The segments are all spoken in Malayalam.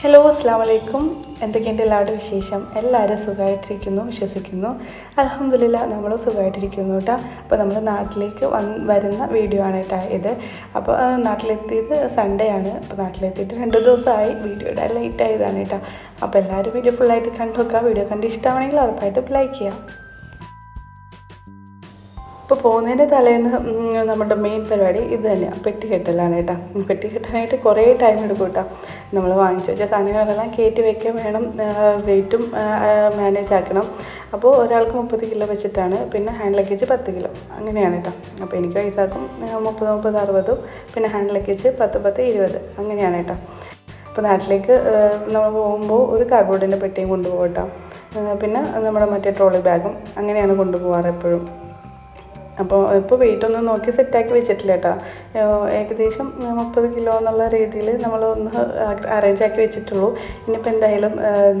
ഹലോ അസ്സാം വലൈക്കും എന്തൊക്കെയുണ്ട് എല്ലാവരുടെ വിശേഷം? എല്ലാവരും സുഖമായിട്ടിരിക്കുന്നു വിശ്വസിക്കുന്നു. അലഹമില്ല നമ്മളും സുഖമായിട്ടിരിക്കുന്നു കേട്ടോ. അപ്പോൾ നമ്മൾ നാട്ടിലേക്ക് വന്ന് വരുന്ന വീഡിയോ ആണ് കേട്ടോ ഇത്. അപ്പോൾ നാട്ടിലെത്തിയത് സൺഡേ ആണ്. അപ്പോൾ നാട്ടിലെത്തിയിട്ട് രണ്ട് ദിവസമായി വീഡിയോ ഇടാൻ ലേറ്റ് ആയതാണ് കേട്ടോ. അപ്പോൾ എല്ലാവരും വീഡിയോ ഫുള്ളായിട്ട് കണ്ടു നോക്കുക. വീഡിയോ കണ്ട് ഇഷ്ടമാണെങ്കിൽ ഉറപ്പായിട്ട് ലൈക്ക് ചെയ്യാം ഇപ്പോൾ പോകുന്നതിന്റെ തലേന്ന് നമ്മുടെ മെയിൻ പരിപാടി ഇത് തന്നെയാണ് പെട്ടി കെട്ടലാണ് കേട്ടോ. പെട്ടി കെട്ടാനായിട്ട് കുറേ ടൈം എടുക്കും കേട്ടോ. നമ്മൾ വാങ്ങിച്ചു വെച്ച സാധനങ്ങളെല്ലാം കയറ്റി വെക്കാൻ വേണം വെയിറ്റും മാനേജ് ആക്കണം. അപ്പോൾ ഒരാൾക്ക് മുപ്പത് കിലോ വെച്ചിട്ടാണ് പിന്നെ ഹാൻഡ് ലഗേജ് പത്ത് കിലോ. അങ്ങനെയാണ് കേട്ടോ. അപ്പോൾ എനിക്ക് വയസ്സാക്കും മുപ്പത് മുപ്പത് അറുപതും പിന്നെ ഹാൻഡ് ലഗേജ് പത്ത് പത്ത് ഇരുപത്. അങ്ങനെയാണ് കേട്ടോ. അപ്പോൾ നാട്ടിലേക്ക് നമ്മൾ പോകുമ്പോൾ ഒരു കാർഡ്ബോർഡിന്റെ പെട്ടിയും കൊണ്ടുപോകട്ടോ കേട്ടോ. പിന്നെ നമ്മുടെ മറ്റേ ട്രോളി ബാഗും അങ്ങനെയാണ് കൊണ്ടുപോകാറ് എപ്പോഴും. അപ്പോൾ ഇപ്പോൾ വെയിറ്റ് ഒന്നും നോക്കി സെറ്റാക്കി വെച്ചിട്ടില്ല കേട്ടോ. ഏകദേശം മുപ്പത് കിലോ എന്നുള്ള രീതിയിൽ നമ്മൾ ഒന്ന് അറേഞ്ച് ആക്കി വെച്ചിട്ടുള്ളൂ. ഇനിയിപ്പോൾ എന്തായാലും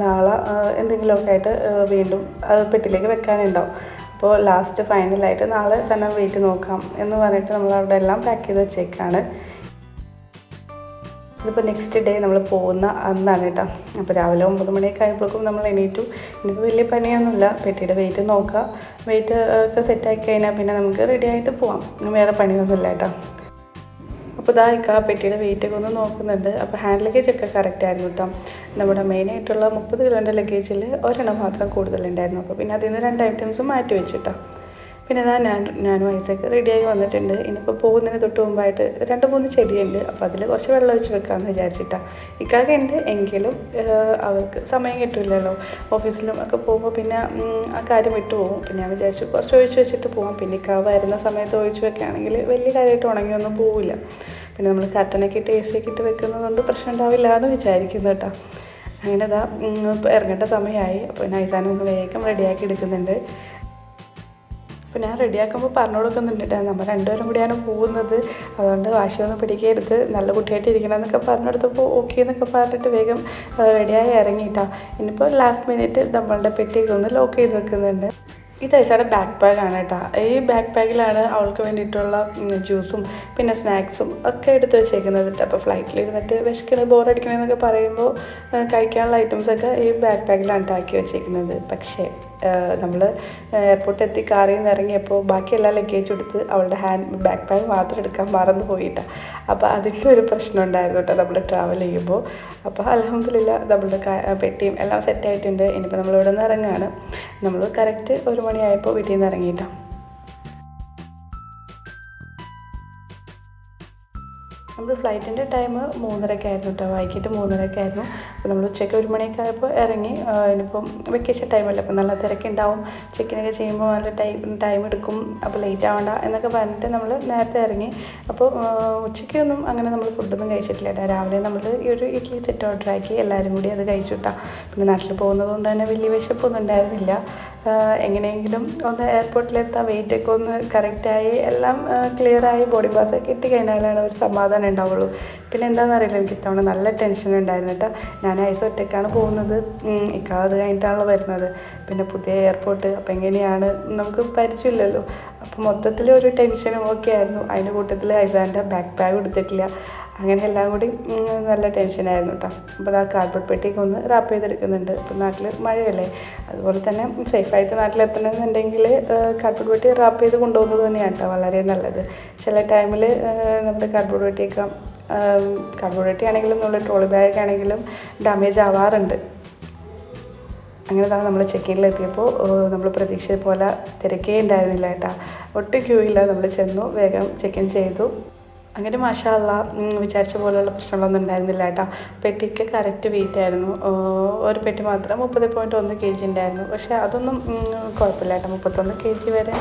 നാളെ എന്തെങ്കിലുമൊക്കെ ആയിട്ട് വീണ്ടും അത് പെട്ടിലേക്ക് വെക്കാനുണ്ടാവും. അപ്പോൾ ലാസ്റ്റ് ഫൈനലായിട്ട് നാളെ തന്നെ വെയിറ്റ് നോക്കാം എന്ന് പറഞ്ഞിട്ട് നമ്മൾ അവിടെ എല്ലാം പാക്ക് ചെയ്ത് വെച്ചേക്കാണ്. ഇതിപ്പോൾ നെക്സ്റ്റ് ഡേ നമ്മൾ പോകുന്ന അന്നാണ് കേട്ടോ. അപ്പോൾ രാവിലെ ഒമ്പത് മണിയൊക്കെ ആയപ്പോഴേക്കും നമ്മൾ എണീറ്റു. ഇനിയിപ്പോൾ വലിയ പണിയൊന്നുമില്ല. പെട്ടിയുടെ വെയിറ്റ് നോക്കുക. വെയിറ്റ് ഒക്കെ സെറ്റാക്കി കഴിഞ്ഞാൽ പിന്നെ നമുക്ക് റെഡി ആയിട്ട് പോവാം. വേറെ പണിയൊന്നുമില്ല കേട്ടോ. അപ്പോൾ ഇതായിക്ക പെട്ടിയുടെ വെയിറ്റ് ഒക്കെ ഒന്ന് നോക്കുന്നുണ്ട്. അപ്പോൾ ഹാൻഡ് ലഗേജ് ഒക്കെ കറക്റ്റ് ആയിരുന്നു കേട്ടോ. നമ്മുടെ മെയിനായിട്ടുള്ള മുപ്പത് കിലോന്റെ ലഗേജിൽ ഒരെണ്ണം മാത്രം കൂടുതലുണ്ടായിരുന്നു. അപ്പോൾ പിന്നെ അതിൽ നിന്ന് രണ്ട് ഐറ്റംസ് മാറ്റി വെച്ചിട്ടോ പിന്നെ ഞാൻ ഞാനും ഐസൊക്കെ റെഡിയായി വന്നിട്ടുണ്ട്. ഇനിയിപ്പോൾ പോകുന്നതിന് തൊട്ട് മുമ്പായിട്ട് രണ്ട് മൂന്ന് ചെടിയുണ്ട്. അപ്പോൾ അതിൽ കുറച്ച് വെള്ളം ഒഴിച്ച് വെക്കാമെന്ന് വിചാരിച്ചിട്ടാണ് ഇക്കാക്ക ഉണ്ട് എങ്കിലും അവർക്ക് സമയം കിട്ടില്ലല്ലോ ഓഫീസിലും ഒക്കെ പോകുമ്പോൾ പിന്നെ ആ കാര്യം വിട്ടു പോകും. പിന്നെ ഞാൻ വിചാരിച്ചു കുറച്ച് ഒഴിച്ച് വെച്ചിട്ട് പോകാം പിന്നെ ഇക്ക വരുന്ന സമയത്ത് ഒഴിച്ച് വെക്കുകയാണെങ്കിൽ വലിയ കാര്യമായിട്ട് ഉണങ്ങിയൊന്നും പോവില്ല. പിന്നെ നമ്മൾ കർട്ടനൊക്കെ ഇട്ട് എ സി ഒക്കെ ഇട്ട് വെക്കുന്നതുകൊണ്ട് പ്രശ്നം ഉണ്ടാവില്ല എന്ന് വിചാരിക്കുന്നു കേട്ടോ. അങ്ങനെ ഇതാ ഇറങ്ങേണ്ട സമയമായി. അപ്പോൾ നൈസാനൊന്ന് വേഗം റെഡിയാക്കി എടുക്കുന്നുണ്ട്. അപ്പോൾ ഞാൻ റെഡിയാക്കുമ്പോൾ പറഞ്ഞു കൊടുക്കുന്നുണ്ട് നമ്മൾ രണ്ടുപേരും കൂടിയാണ് പോകുന്നത്. അതുകൊണ്ട് വാശിയൊന്നും പിടിക്കരുത്. നല്ല കുട്ടിയായിട്ട് ഇരിക്കണം എന്നൊക്കെ പറഞ്ഞു കൊടുത്തപ്പോൾ ഓക്കെ എന്നൊക്കെ പറഞ്ഞിട്ട് വേഗം റെഡിയായി ഇറങ്ങിയിട്ടാ ഇനിയിപ്പോൾ ലാസ്റ്റ് മിനിറ്റ് നമ്മളുടെ പെട്ടിയൊക്കെ ഒന്ന് ലോക്ക് ചെയ്ത് വെക്കുന്നുണ്ട്. ഇത് ഐസാടെ ബാക്ക് ബാഗാണ് കേട്ടോ ഈ ബാക്ക് ബാഗിലാണ് അവൾക്ക് വേണ്ടിയിട്ടുള്ള ജ്യൂസും പിന്നെ സ്നാക്സും ഒക്കെ എടുത്ത് വെച്ചേക്കുന്നത് കേട്ടോ അപ്പോൾ ഫ്ലൈറ്റിൽ ഇരുന്നിട്ട് വിശക്കണ ബോറടിക്കണമെന്നൊക്കെ പറയുമ്പോൾ കഴിക്കാനുള്ള ഐറ്റംസൊക്കെ ഈ ബാക്ക് ബാഗിലാണ് ഉണ്ടാക്കി വെച്ചേക്കുന്നത്. പക്ഷേ നമ്മൾ എയർപോർട്ടിൽ എത്തി കാറിൽ നിന്ന് ഇറങ്ങിയപ്പോൾ ബാക്കി എല്ലാ ലഗേജും എടുത്ത് അവളുടെ ഹാൻഡ് ബാക്ക് പാക്ക് മാത്രം എടുക്കാൻ മറന്നു പോയിട്ടാണ് അപ്പോൾ അതിന്റെ ഒരു പ്രശ്നം ഉണ്ടായിരുന്നു കേട്ടോ നമ്മൾ ട്രാവൽ ചെയ്യുമ്പോൾ അപ്പോൾ അലഹമില്ല നമ്മളുടെ പെട്ടിയും എല്ലാം സെറ്റായിട്ടുണ്ട് ഇനിയിപ്പോൾ നമ്മൾ ഇവിടെ നിന്ന് ഇറങ്ങുകയാണ് നമ്മൾ കറക്റ്റ് ഒരു മണിയായപ്പോൾ വീട്ടിൽ നിന്ന് ഇറങ്ങിയിട്ടാണ് നമ്മൾ ഫ്ലൈറ്റിന്റെ ടൈം മൂന്നരക്കായിരുന്നു കേട്ടോ വൈകിട്ട് മൂന്നരക്കായിരുന്നു അപ്പോൾ നമ്മൾ ഉച്ചയ്ക്ക് ഒരു മണിയൊക്കെ ആയപ്പോൾ ഇറങ്ങി ഇനിയിപ്പം വെക്കേഷൻ ടൈമല്ലേ അപ്പോൾ നല്ല തിരക്കുണ്ടാവും. ചെക്കിനൊക്കെ ചെയ്യുമ്പോൾ നല്ല ടൈം ടൈം എടുക്കും. അപ്പോൾ ലേറ്റ് ആവണ്ട എന്നൊക്കെ പറഞ്ഞിട്ട് നമ്മൾ നേരത്തെ ഇറങ്ങി അപ്പോൾ ഉച്ചയ്ക്കൊന്നും അങ്ങനെ നമ്മൾ ഫുഡൊന്നും കഴിച്ചിട്ടില്ല കേട്ടോ രാവിലെ നമ്മൾ ഈ ഒരു ഇഡ്ഡലി സെറ്റ് ഓർഡർ ആക്കി എല്ലാവരും കൂടി അത് കഴിച്ചു കേട്ടോ പിന്നെ നാട്ടിൽ പോകുന്നത് കൊണ്ട് തന്നെ വലിയ വിശപ്പൊന്നും ഉണ്ടായിരുന്നില്ല. എങ്ങനെയെങ്കിലും ഒന്ന് എയർപോർട്ടിലെത്താൻ വെയിറ്റ് ഒക്കെ ഒന്ന് കറക്റ്റായി എല്ലാം ക്ലിയറായി ബോഡി പാസ്സൊക്കെ കിട്ടിക്കഴിഞ്ഞാലാണ് ഒരു സമാധാനം ഉണ്ടാവുള്ളൂ. പിന്നെ എന്താണെന്ന് അറിയില്ല എനിക്ക് ഇത്തവണ നല്ല ടെൻഷൻ ഉണ്ടായിരുന്നു കേട്ടോ ഞാൻ ഐസ് ഒറ്റയ്ക്കാണ് പോകുന്നത്. ഉം, അത് കഴിഞ്ഞിട്ടാണല്ലോ വരുന്നത്. പിന്നെ പുതിയ എയർപോർട്ട് അപ്പോൾ എങ്ങനെയാണ്? നമുക്ക് പരിചയമില്ലല്ലോ. അപ്പോൾ മൊത്തത്തിൽ ഒരു ടെൻഷനും ഒക്കെ ആയിരുന്നു. അതിന്റെ കൂട്ടത്തിൽ ഐസാന്റെ ബാക്ക് ബാഗ് എടുത്തിട്ടില്ല അങ്ങനെ എല്ലാം കൂടി നല്ല ടെൻഷനായിരുന്നു കേട്ടോ അപ്പോൾ ആ കാർഡ്ബോർഡ് പെട്ടിയൊക്കെ ഒന്ന് റാപ്പ് ചെയ്തെടുക്കുന്നുണ്ട്. ഇപ്പം നാട്ടിൽ മഴയല്ലേ. അതുപോലെ തന്നെ സേഫായിട്ട് നാട്ടിലെത്തണമെന്നുണ്ടെങ്കിൽ കാർഡ്ബോർഡ് പെട്ടി റാപ്പ് ചെയ്ത് കൊണ്ടുപോകുന്നത് തന്നെയാണ് കേട്ടോ വളരെ നല്ലത്. ചില ടൈമിൽ നമ്മുടെ കാർഡ്ബോർഡ് പെട്ടിയൊക്കെ പെട്ടി ആണെങ്കിലും നമ്മുടെ ട്രോളി ബാഗ് ആണെങ്കിലും ഡാമേജ് ആവാറുണ്ട്. അങ്ങനെ തന്നെ നമ്മൾ ചെക്കിങ്ങിലെത്തിയപ്പോൾ നമ്മൾ പ്രതീക്ഷിച്ച പോലെ തിരക്കേ ഉണ്ടായിരുന്നില്ല കേട്ടോ. ഒട്ടും ക്യൂ ഇല്ല നമ്മൾ ചെന്നു വേഗം ചെക്കിൻ ചെയ്തു. അങ്ങനെ മാഷാല്ല വിചാരിച്ച പോലെയുള്ള പ്രശ്നങ്ങളൊന്നും ഉണ്ടായിരുന്നില്ല കേട്ടോ. പെട്ടിക്ക് കറക്റ്റ് വെയിറ്റ് ആയിരുന്നു. ഒരു പെട്ടി മാത്രം മുപ്പത് പോയിന്റ് ഒന്ന് കെ ജി ഉണ്ടായിരുന്നു. പക്ഷേ അതൊന്നും കുഴപ്പമില്ല കേട്ടോ. മുപ്പത്തൊന്ന് കെ ജി വരെ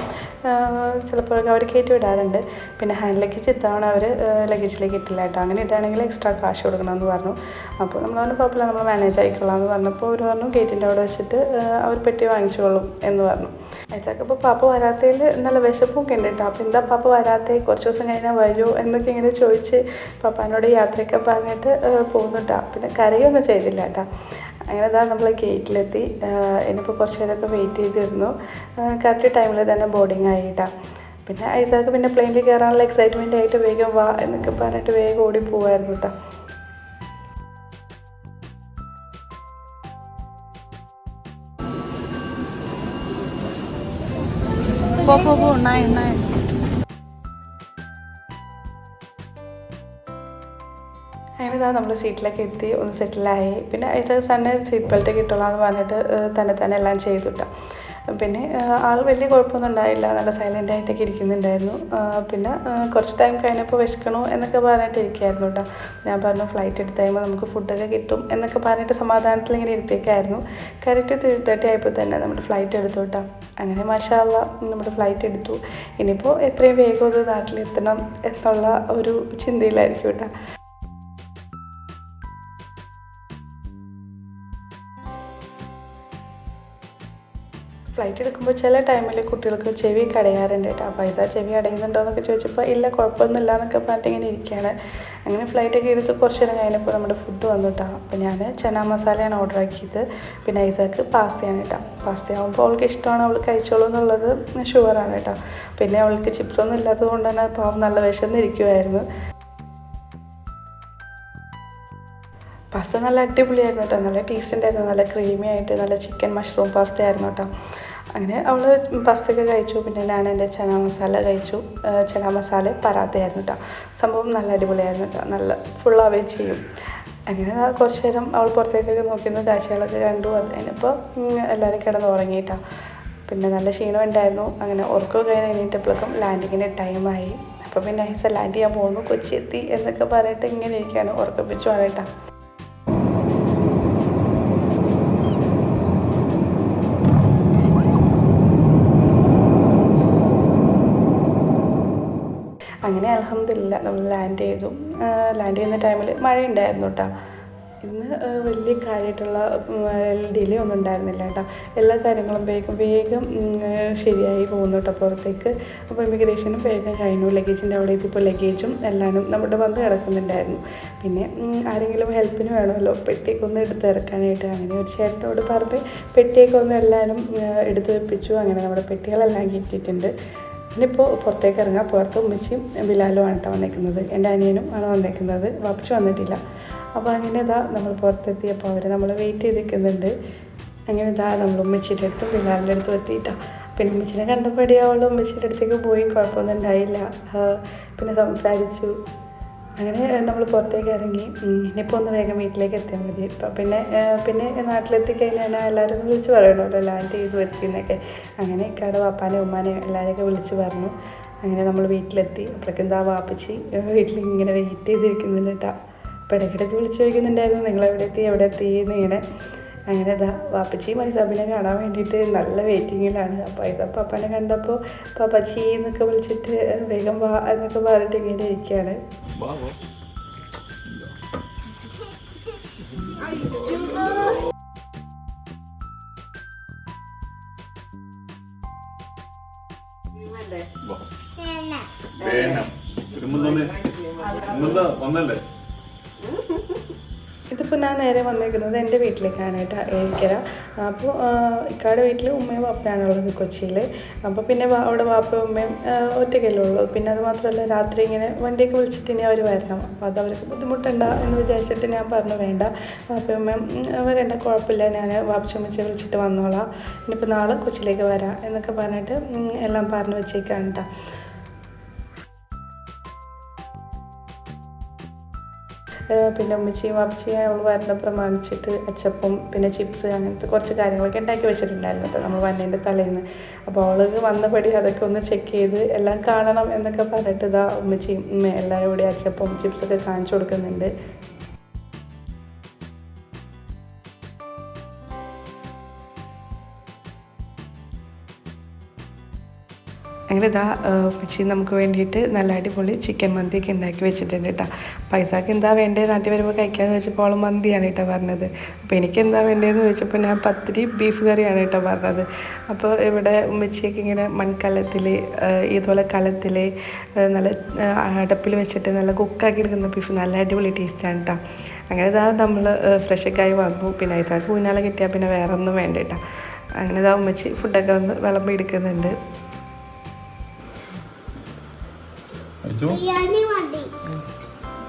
ചിലപ്പോഴൊക്കെ അവർ കയറ്റി വിടാറുണ്ട്. പിന്നെ ഹാൻഡ് ലഗേജ് ഇത്തവണ അവർ ലഗേജിലേക്ക് ഇട്ടില്ല കേട്ടോ. അങ്ങനെ ഇട്ടാണെങ്കിൽ എക്സ്ട്രാ കാശ് കൊടുക്കണമെന്ന് പറഞ്ഞു. അപ്പോൾ നമ്മൾ പറഞ്ഞു കുഴപ്പമില്ല നമ്മൾ മാനേജ് ആയിക്കൊള്ളാം എന്ന് പറഞ്ഞപ്പോൾ അവർ പറഞ്ഞു ഗേറ്റിന്റെ അവിടെ വെച്ചിട്ട് അവർ പെട്ടി വാങ്ങിച്ചോളും എന്ന് പറഞ്ഞു. അയച്ചാക്ക് ഇപ്പോൾ പാപ്പ വരാത്തതിൽ നല്ല വിശപ്പൊക്കെ ഉണ്ട് കേട്ടോ അപ്പോൾ എന്താ പാപ്പ വരാത്തേ? കുറച്ച് ദിവസം കഴിഞ്ഞാൽ വരുമോ എന്നൊക്കെ ഇങ്ങനെ ചോദിച്ച് പാപ്പാനോട് യാത്രയൊക്കെ പറഞ്ഞിട്ട് പോകുന്നുട്ടാ പിന്നെ കരയൊന്നും ചെയ്തില്ല കേട്ടോ അങ്ങനെ ഇതാ നമ്മൾ ഗേറ്റിലെത്തി. ഇനിയിപ്പോൾ കുറച്ച് നേരമൊക്കെ വെയിറ്റ് ചെയ്തിരുന്നു. കറക്റ്റ് ടൈമിൽ തന്നെ ബോർഡിങ് ആയിട്ടാ പിന്നെ ഐസാക്ക് പിന്നെ പ്ലെയിനിൽ കയറാനുള്ള എക്സൈറ്റ്മെന്റ് ആയിട്ട് വേഗം വാ എന്നൊക്കെ പറഞ്ഞിട്ട് വേഗം ഓടി പോവായിരുന്നു കേട്ടോ അങ്ങനെ നമ്മൾ സീറ്റിലൊക്കെ എത്തി ഒന്ന് സെറ്റിലായി പിന്നെ ഇത് തന്നെ സീറ്റ് ബെൽറ്റ് കിട്ടുള്ളൂ എന്ന് പറഞ്ഞിട്ട് തന്നെ തന്നെ എല്ലാം ചെയ്തുട്ടാ. പിന്നെ ആൾ വലിയ കുഴപ്പമൊന്നും ഉണ്ടായില്ല. നല്ല സൈലന്റ് ആയിട്ടൊക്കെ ഇരിക്കുന്നുണ്ടായിരുന്നു. പിന്നെ കുറച്ച് ടൈം കഴിഞ്ഞപ്പോൾ വിശക്കണു എന്നൊക്കെ പറഞ്ഞിട്ട് ഇരിക്കുകയായിരുന്നു കേട്ടോ ഞാൻ പറഞ്ഞു ഫ്ലൈറ്റ് എടുത്ത് കഴിയുമ്പോൾ നമുക്ക് ഫുഡൊക്കെ കിട്ടും എന്നൊക്കെ പറഞ്ഞിട്ട് സമാധാനത്തിൽ ഇങ്ങനെ ഇരുത്തിയേക്കായിരുന്നു. കറക്റ്റ് ത്രീ തേർട്ടി ആയപ്പോൾ തന്നെ നമ്മുടെ ഫ്ലൈറ്റ് എടുത്തു കേട്ടോ അങ്ങനെ മാഷാള്ള നമ്മുടെ ഫ്ലൈറ്റ് എടുത്തു. ഇനിയിപ്പോൾ എത്രയും വേഗം ഒരു നാട്ടിലെത്തണം എന്നുള്ള ഒരു ചിന്തയിലായിരിക്കും കേട്ടോ ഫ്ലൈറ്റ് എടുക്കുമ്പോൾ ചില ടൈമിൽ കുട്ടികൾക്ക് ചെവി കടയാറുണ്ട് കേട്ടോ ഇതാ ചെവി അടയുന്നുണ്ടോ എന്നൊക്കെ ചോദിച്ചപ്പോൾ ഇല്ല കുഴപ്പമൊന്നുമില്ല എന്നൊക്കെ പറഞ്ഞിട്ട് ഇങ്ങനെ ഇരിക്കുകയാണ് അങ്ങനെ ഫ്ലൈറ്റൊക്കെ എടുത്ത് കുറച്ച് നേരം കഴിഞ്ഞപ്പോൾ നമ്മുടെ ഫുഡ് വന്നു കേട്ടോ അപ്പോൾ ഞാൻ ചന മസാലയാണ് ഓർഡർ ആക്കിയത്. പിന്നെ ഐസാക്ക് പാസ്തയാണ് കേട്ടോ പാസ്ത ആകുമ്പോൾ അവൾക്ക് ഇഷ്ടമാണ് അവൾ കഴിച്ചോളൂ എന്നുള്ളത് ഷുവറാണ് കേട്ടോ പിന്നെ അവൾക്ക് ചിപ്സൊന്നും ഇല്ലാത്തത് കൊണ്ട് തന്നെ പാവം നല്ല വിശന്നിരിക്കുമായിരുന്നു പാസ്ത നല്ല അടിപൊളിയായിരുന്നു കേട്ടോ നല്ല ടേസ്റ്റ് ഉണ്ടായിരുന്നു. നല്ല ക്രീമി ആയിട്ട് നല്ല ചിക്കൻ മഷ്റൂം പാസ്ത ആയിരുന്നു കേട്ടോ അങ്ങനെ അവൾ പസ്തക കഴിച്ചു. പിന്നെ ഞാൻ എന്റെ ചന മസാല കഴിച്ചു. ചന മസാല പരാത്തയായിരുന്നു കേട്ടോ സംഭവം നല്ല അടിപൊളിയായിരുന്നു കേട്ടോ നല്ല ഫുൾ അവേ ചെയ്യും. അങ്ങനെ കുറച്ച് നേരം അവൾ പുറത്തേക്കൊക്കെ നോക്കിയിരുന്ന കാഴ്ചകളൊക്കെ കണ്ടു. അത് കഴിഞ്ഞപ്പോൾ എല്ലാവരും കിടന്ന് ഉറങ്ങിയിട്ടാ പിന്നെ നല്ല ക്ഷീണം ഉണ്ടായിരുന്നു. അങ്ങനെ ഉറക്കം കഴിഞ്ഞ് എണീറ്റപ്പോഴേക്കും ലാൻഡിങ്ങിന്റെ ടൈമായി അപ്പോൾ പിന്നെ ഐസ ലാൻഡ് ചെയ്യാൻ പോകുന്നു. കൊച്ചി എത്തി എന്നൊക്കെ പറഞ്ഞിട്ട് ഇങ്ങനെ ഇരിക്കുകയാണ് ഉറക്കപ്പിച്ചു കേട്ടോ അങ്ങനെ അലഹമില്ല നമ്മൾ ലാൻഡ് ചെയ്തു. ലാൻഡ് ചെയ്യുന്ന ടൈമിൽ മഴ ഉണ്ടായിരുന്നു കേട്ടോ ഇന്ന് വലിയ കാര്യമായിട്ടുള്ള ഡിലേ ഒന്നും ഉണ്ടായിരുന്നില്ല കേട്ടോ എല്ലാ കാര്യങ്ങളും വേഗം വേഗം ശരിയായി പോകുന്നു കേട്ടോ പുറത്തേക്ക്. അപ്പോൾ ഇമിഗ്രേഷനും വേഗം കഴിഞ്ഞു. ലഗേജിന്റെ അവിടെ എത്തിയപ്പോൾ ലഗേജും എല്ലാവരും നമ്മുടെ വന്ന് കിടക്കുന്നുണ്ടായിരുന്നു. പിന്നെ ആരെങ്കിലും ഹെൽപ്പിന് വേണമല്ലോ? പെട്ടിയൊക്കെ ഒന്ന് എടുത്ത് ഇറക്കാനായിട്ട് അങ്ങനെ ഒരു ചേട്ടനോട് പറഞ്ഞ് പെട്ടിയൊക്കെ ഒന്ന് എല്ലാവരും എടുത്ത് വെപ്പിച്ചു. അങ്ങനെ നമ്മുടെ പെട്ടികളെല്ലാം കിട്ടിയിട്ടുണ്ട്. ഇനിയിപ്പോൾ പുറത്തേക്ക് ഇറങ്ങാം പുറത്ത് ഉമ്മച്ചിയും ബിലാലുമാണ് കേട്ടോ വന്നേക്കുന്നത്. എന്റെ അനിയനും ആണ് വന്നേക്കുന്നത്. വാപ്പിച്ച് വന്നിട്ടില്ല. അപ്പോൾ അങ്ങനെ ഇതാ നമ്മൾ പുറത്തെത്തിയപ്പോൾ അവർ നമ്മൾ വെയിറ്റ് ചെയ്ത് നിൽക്കുന്നുണ്ട് അങ്ങനെ ഇതാ നമ്മൾ ഉമ്മച്ചിയുടെ അടുത്തും ബിലാലിന്റെ അടുത്തും എത്തിയിട്ടാണ് പിന്നെ ഉമ്മച്ചിനെ കണ്ടപടി അവൾ ഉമ്മച്ചിയുടെ അടുത്തേക്ക് പോയി കുഴപ്പമൊന്നും ഉണ്ടായില്ല. പിന്നെ സംസാരിച്ചു. അങ്ങനെ നമ്മൾ പുറത്തേക്ക് ഇറങ്ങി ഇനിയിപ്പോൾ ഒന്ന് വേഗം വീട്ടിലേക്ക് എത്തിയാൽ മതി. ഇപ്പം പിന്നെ പിന്നെ നാട്ടിലെത്തി കഴിഞ്ഞാൽ എല്ലാവരും വിളിച്ച് പറയണമല്ലോ ലാൻഡ് ചെയ്തു എത്തിയെന്നൊക്കെ അങ്ങനെ ഇക്കാടെ വാപ്പാനെ ഉമ്മാനെ എല്ലാവരെയൊക്കെ വിളിച്ച് പറഞ്ഞു. അങ്ങനെ നമ്മൾ വീട്ടിലെത്തി. അപ്പോഴേക്കും എന്താ വാപ്പച്ചി വീട്ടിൽ ഇങ്ങനെ വെയിറ്റ് ചെയ്തിരിക്കുന്നുണ്ട് കേട്ടോ അപ്പോൾ ഇടയ്ക്കിടയ്ക്ക് വിളിച്ച് ചോദിക്കുന്നുണ്ടായിരുന്നു നിങ്ങൾ എവിടെ എത്തി എവിടെ എത്തി എന്ന് ഇങ്ങനെ അങ്ങനെ ഇതാ പാപ്പച്ചി മൈസാബിനെ കാണാൻ വേണ്ടിയിട്ട് നല്ല വെയിറ്റിങ്ങിലാണ്. അപ്പോൾ ഐസാപ്പ് കണ്ടപ്പോൾ പാപ്പച്ചി എന്നൊക്കെ വിളിച്ചിട്ട് വേഗം വാ എന്നൊക്കെ പറഞ്ഞിട്ട് ഇങ്ങനെ ഇരിക്കുകയാണ് വേണം. വന്നല്ലേ? ഞാൻ നേരെ വന്നേക്കുന്നത് എന്റെ വീട്ടിലേക്കാണ് കേട്ടോ ഏഴിക്കര. അപ്പോൾ ഇക്കാടെ വീട്ടിൽ ഉമ്മയും വാപ്പയാണുള്ളത് കൊച്ചിയിൽ അപ്പോൾ പിന്നെ അവിടെ വാപ്പയും ഉമ്മയും ഒറ്റയ്ക്കല്ലേ ഉള്ളൂ. പിന്നെ അത് മാത്രമല്ല രാത്രി ഇങ്ങനെ വണ്ടിയൊക്കെ വിളിച്ചിട്ട് ഇനി അവർ വരണം. അപ്പോൾ അത് അവർക്ക് ബുദ്ധിമുട്ടുണ്ട എന്ന് വിചാരിച്ചിട്ട് ഞാൻ പറഞ്ഞു വേണ്ട വാപ്പയും ഉമ്മയും വരേണ്ട കുഴപ്പമില്ല. ഞാൻ വാപ്പച്ചമ്മച്ചെ വിളിച്ചിട്ട് വന്നോളാം. ഇനിയിപ്പോൾ നാളെ കൊച്ചിയിലേക്ക് വരാം. എന്നൊക്കെ പറഞ്ഞിട്ട് എല്ലാം പറഞ്ഞു വെച്ചേക്കാണ് കേട്ടോ. പിന്നെ ഉമ്മച്ചിയും വാപ്പച്ചിയും അവൾ വരുന്ന പ്രമാണിച്ചിട്ട് അച്ചപ്പം പിന്നെ ചിപ്സ് അങ്ങനത്തെ കുറച്ച് കാര്യങ്ങളൊക്കെ ഉണ്ടാക്കി വെച്ചിട്ടുണ്ടായിരുന്നു കേട്ടോ നമ്മൾ വന്നതിന്റെ തലേന്ന്. അപ്പോൾ അവൾക്ക് വന്നപടി അതൊക്കെ ഒന്ന് ചെക്ക് ചെയ്ത് എല്ലാം കാണണം എന്നൊക്കെ പറഞ്ഞിട്ട് ഇതാ ഉമ്മച്ചിയും എല്ലാവരും കൂടി അച്ചപ്പം ചിപ്സൊക്കെ കാണിച്ചു കൊടുക്കുന്നുണ്ട്. അങ്ങനെ ഇതാ പക്ഷി നമുക്ക് വേണ്ടിയിട്ട് നല്ല അടിപൊളി ചിക്കൻ മന്തിയൊക്കെ ഉണ്ടാക്കി വെച്ചിട്ടുണ്ട് കേട്ടോ പൈസക്ക് എന്താ വേണ്ടത് നാട്ടിൽ വരുമ്പോൾ കഴിക്കാമെന്ന് വെച്ചപ്പോൾ അവൾ മന്തിയാണ് കേട്ടോ പറഞ്ഞത്. അപ്പോൾ എനിക്ക് എന്താ വേണ്ടതെന്ന് ചോദിച്ചപ്പോൾ ഞാൻ പത്തിരി ബീഫ് കറിയാണ് കേട്ടോ പറഞ്ഞത്. അപ്പോൾ ഇവിടെ ഉമ്മച്ചിയൊക്കെ ഇങ്ങനെ മൺകലത്തിൽ ഇതുപോലെ കലത്തിൽ നല്ല അടപ്പിൽ വെച്ചിട്ട് നല്ല കുക്കാക്കി എടുക്കുന്ന ബീഫ് നല്ല അടിപൊളി ടേസ്റ്റാണ് കേട്ടോ അങ്ങനെ ഇതാ നമ്മൾ ഫ്രഷൊക്കെ ആയി വന്നു. പിന്നെ ഐസാക്ക് ഊഞ്ഞാല കിട്ടിയാൽ പിന്നെ വേറെ ഒന്നും വേണ്ട കേട്ടോ അങ്ങനെ ഇതാ ഉമ്മച്ചി ഫുഡൊക്കെ വന്ന് വിളമ്പി എടുക്കുന്നുണ്ട്. അയച്ചോ ബിരിയാണി മതി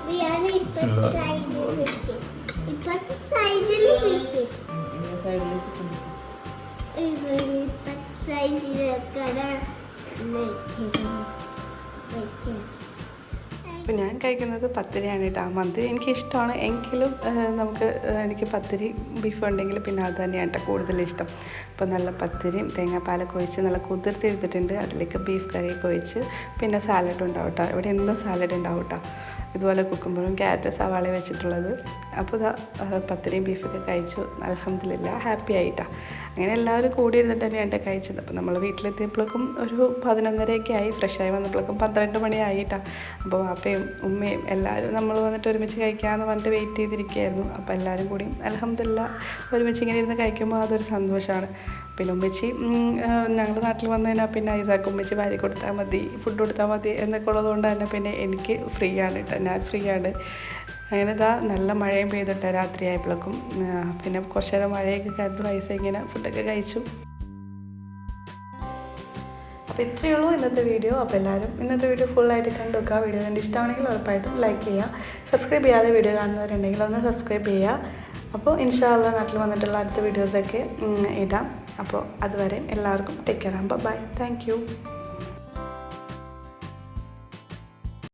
ബിരിയാണി കഴിക്കുന്നത് പത്തിരിയാണ് കേട്ടോ. മന്തി എനിക്ക് ഇഷ്ടമാണ് എങ്കിലും നമുക്ക് എനിക്ക് പത്തിരി ബീഫ് ഉണ്ടെങ്കിൽ പിന്നെ അത് തന്നെയാണ് കേട്ടോ കൂടുതലിഷ്ടം അപ്പോൾ നല്ല പത്തിരിയും തേങ്ങാപ്പാലൊക്കെ ഒഴിച്ച് നല്ല കുതിർത്തെടുത്തിട്ടുണ്ട് അതിലേക്ക് ബീഫ് കറിയൊക്കെ ഒഴിച്ച് പിന്നെ സാലഡ് ഉണ്ടാവും കേട്ടോ. ഇവിടെ എന്നും സാലഡ് ഉണ്ടാവും കേട്ടോ. ഇതുപോലെ കുക്കുമ്പറും ക്യാരറ്റ് സവാള വെച്ചിട്ടുള്ളത്. അപ്പോൾ ഇതാ പത്തിരിയും ബീഫൊക്കെ കഴിച്ചു. അലഹമില്ല ഹാപ്പി ആയിട്ടാണ് അങ്ങനെ എല്ലാവരും കൂടി ഇരുന്നിട്ട് തന്നെയാണ് എന്റെ കഴിച്ചത്. അപ്പോൾ നമ്മൾ വീട്ടിലെത്തിയപ്പോഴേക്കും ഒരു പതിനൊന്നരയൊക്കെ ആയി. ഫ്രഷായി വന്നപ്പോഴേക്കും പന്ത്രണ്ട് മണി ആയിട്ടാണ് അപ്പോൾ വാപ്പയും ഉമ്മയും എല്ലാവരും നമ്മൾ വന്നിട്ട് ഒരുമിച്ച് കഴിക്കാമെന്ന് പറഞ്ഞിട്ട് വെയിറ്റ് ചെയ്തിരിക്കുകയായിരുന്നു. അപ്പോൾ എല്ലാവരും കൂടി അലഹമില്ല ഒരുമിച്ച് ഇങ്ങനെ ഇരുന്ന് കഴിക്കുമ്പോൾ അതൊരു സന്തോഷമാണ് പിന്നെ ഉമ്മച്ചി ഞങ്ങൾ നാട്ടിൽ വന്നു കഴിഞ്ഞാൽ പിന്നെ ഐസാക്ക് ഉമ്മച്ചി വാരി കൊടുത്താൽ മതി ഫുഡ് കൊടുത്താൽ മതി എന്നൊക്കെ ഉള്ളതുകൊണ്ട് തന്നെ പിന്നെ എനിക്ക് ഫ്രീ ആണ് കേട്ടോ. ഞാൻ ഫ്രീ ആണ്. അങ്ങനെ ഇതാ നല്ല മഴയും പെയ്തിട്ട് രാത്രി ആയപ്പോഴേക്കും പിന്നെ കുറച്ച് നേരം മഴയൊക്കെ കണ്ടു പൈസ ഇങ്ങനെ ഫുഡൊക്കെ കഴിച്ചു. അപ്പോൾ ഇത്രയേ ഉള്ളൂ ഇന്നത്തെ വീഡിയോ. അപ്പോൾ എല്ലാവരും ഇന്നത്തെ വീഡിയോ ഫുള്ളായിട്ട് കണ്ടു വെക്കുക വീഡിയോ കണ്ട് ഇഷ്ടമാണെങ്കിൽ ഉറപ്പായിട്ടും ലൈക്ക് ചെയ്യുക. സബ്സ്ക്രൈബ് ചെയ്യാതെ വീഡിയോ കാണുന്നവരുണ്ടെങ്കിൽ ഒന്ന് സബ്സ്ക്രൈബ് ചെയ്യുക. അപ്പോൾ ഇൻഷാല്ല നാട്ടിൽ വന്നിട്ടുള്ള അടുത്ത വീഡിയോസൊക്കെ ഇടാം. അപ്പോൾ അതുവരെ എല്ലാവർക്കും ടേക്ക് കെയർ ആകുമ്പോൾ ബൈ താങ്ക്